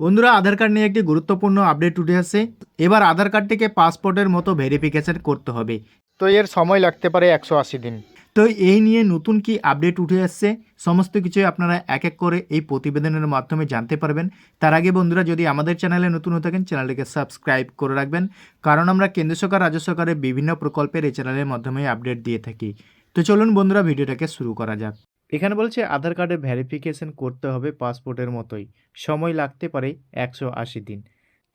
বন্ধুরা আধার কার্ড নিয়ে একটি গুরুত্বপূর্ণ আপডেট উঠে আসছে। এবার আধার কার্ডটিকে পাসপোর্টের মতো ভেরিফিকেশন করতে হবে। তো এর সময় লাগতে পারে একশো আশি দিন। তো এই নিয়ে নতুন কি আপডেট উঠে আসছে সমস্ত কিছুই আপনারা এক এক করে এই প্রতিবেদনের মাধ্যমে জানতে পারবেন। তার আগে বন্ধুরা যদি আমাদের চ্যানেলে নতুন হয়ে থাকেন চ্যানেলটিকে সাবস্ক্রাইব করে রাখবেন। কারণ আমরা কেন্দ্র সরকার রাজ্য সরকারের বিভিন্ন প্রকল্পের এই চ্যানেলের মাধ্যমে আপডেট দিয়ে থাকি। তো চলুন বন্ধুরা ভিডিওটাকে শুরু করা যাক। এখানে বলছে আধার কার্ডে ভেরিফিকেশন করতে হবে পাসপোর্টের মতোই। সময় লাগতে পারে একশো আশি দিন।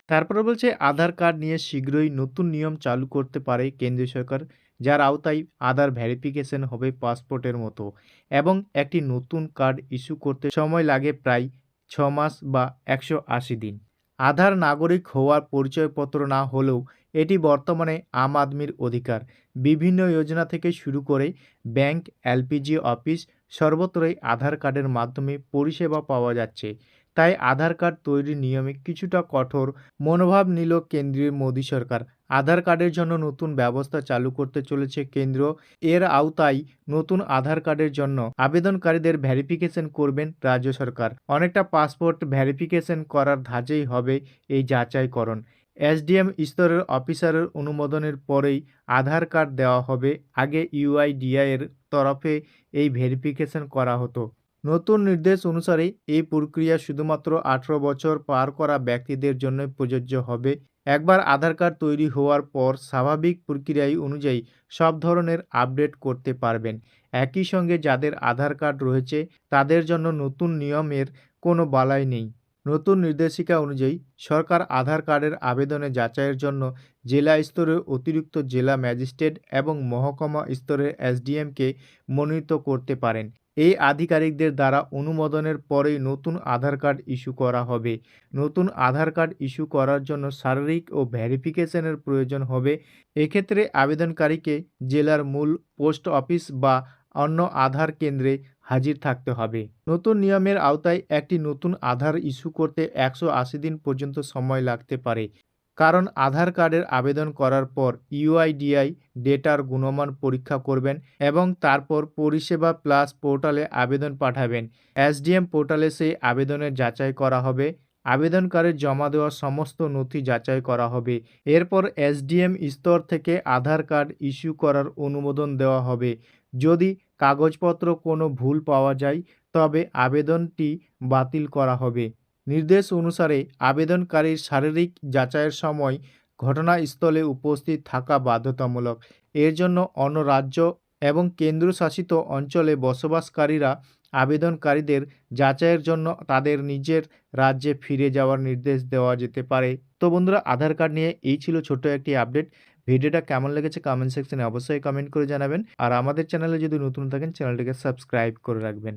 তারপরে বলছে আধার কার্ড নিয়ে শীঘ্রই নতুন নিয়ম চালু করতে পারে কেন্দ্রীয় সরকার, যার আওতায় আধার ভেরিফিকেশন হবে পাসপোর্টের মতো এবং একটি নতুন কার্ড ইস্যু করতে সময় লাগে প্রায় ছ মাস বা একশো আশি দিন। আধার নাগরিক হওয়ার পরিচয়পত্র না হলেও এটি বর্তমানে আম আদমির অধিকার। বিভিন্ন যোজনা থেকে শুরু করে ব্যাংক, এলপিজি অফিস সর্বত্রই আধার কার্ডের মাধ্যমে পরিষেবা পাওয়া যাচ্ছে। তাই আধার কার্ড তৈরির নিয়মে কিছুটা কঠোর মনোভাব নিল কেন্দ্রীয় মোদী সরকার। আধার কার্ডের জন্য নতুন ব্যবস্থা চালু করতে চলেছে কেন্দ্র। এর আওতায় নতুন আধার কার্ডের জন্য আবেদনকারীদের ভেরিফিকেশন করবেন রাজ্য সরকার। অনেকটা পাসপোর্ট ভেরিফিকেশন করার ধাঁচেই হবে এই যাচাইকরণ। এসডিএম স্তরের অফিসারের অনুমোদনের পরেই আধার কার্ড দেওয়া হবে। আগে ইউআইডিআই এর তরফে এই ভেরিফিকেশন করা হতো। নতুন নির্দেশ অনুসারে এই প্রক্রিয়া শুধুমাত্র আঠেরো বছর পার করা ব্যক্তিদের জন্য প্রযোজ্য হবে। একবার আধার কার্ড তৈরি হওয়ার পর স্বাভাবিক প্রক্রিয়ায় অনুযায়ী সব ধরনের আপডেট করতে পারবেন। একই সঙ্গে যাদের আধার কার্ড রয়েছে, তাদের জন্য নতুন নিয়মের কোনো বালাই নেই। নতুন নির্দেশিকা অনুযায়ী সরকার আধার কার্ডের আবেদনে যাচাইয়ের জন্য জেলা স্তরের অতিরিক্ত জেলা ম্যাজিস্ট্রেট এবং মহকুমা স্তরের এসডিএমকে মনোনীত করতে পারেন। এই আধিকারিকদের দ্বারা অনুমোদনের পরেই নতুন আধার কার্ড ইস্যু করা হবে। নতুন আধার কার্ড ইস্যু করার জন্য শারীরিক ও ভেরিফিকেশনের প্রয়োজন হবে। এক্ষেত্রে আবেদনকারীকে জেলার মূল পোস্ট অফিস বা অন্য আধার কেন্দ্রে হাজির থাকতে হবে। নতুন নিয়মের আওতায় একটি নতুন আধার ইস্যু করতে একশো আশি দিন পর্যন্ত সময় লাগতে পারে। কারণ আধার কার্ডের আবেদন করার পর ইউআইডিআই ডেটার গুণমান পরীক্ষা করবেন এবং তারপর পরিষেবা প্লাস পোর্টালে আবেদন পাঠাবেন। এসডিএম পোর্টালে সেই আবেদনের যাচাই করা হবে। আবেদনকারীর জমা দেওয়া সমস্ত নথি যাচাই করা হবে। এরপর এসডিএম স্তর থেকে আধার কার্ড ইস্যু করার অনুমোদন দেওয়া হবে। যদি কাগজপত্র কোনো ভুল পাওয়া যায়, তবে আবেদনটি বাতিল করা হবে। নির্দেশ অনুসারে আবেদনকারীর শারীরিক যাচাইয়ের সময় ঘটনাস্থলে উপস্থিত থাকা বাধ্যতামূলক। এর জন্য অন্য রাজ্য এবং কেন্দ্রশাসিত অঞ্চলে বসবাসকারীরা আবেদনকারীদের যাচাইয়ের জন্য তাদের নিজের রাজ্যে ফিরে যাওয়ার নির্দেশ দেওয়া যেতে পারে। তো বন্ধুরা, আধার কার্ড নিয়ে এই ছিল ছোট্ট একটি আপডেট। ভিডিওটা কেমন লেগেছে কমেন্ট সেকশনে অবশ্যই কমেন্ট করে জানাবেন। আর আমাদের চ্যানেলে যদি নতুন থাকেন, চ্যানেলটিকে সাবস্ক্রাইব করে রাখবেন।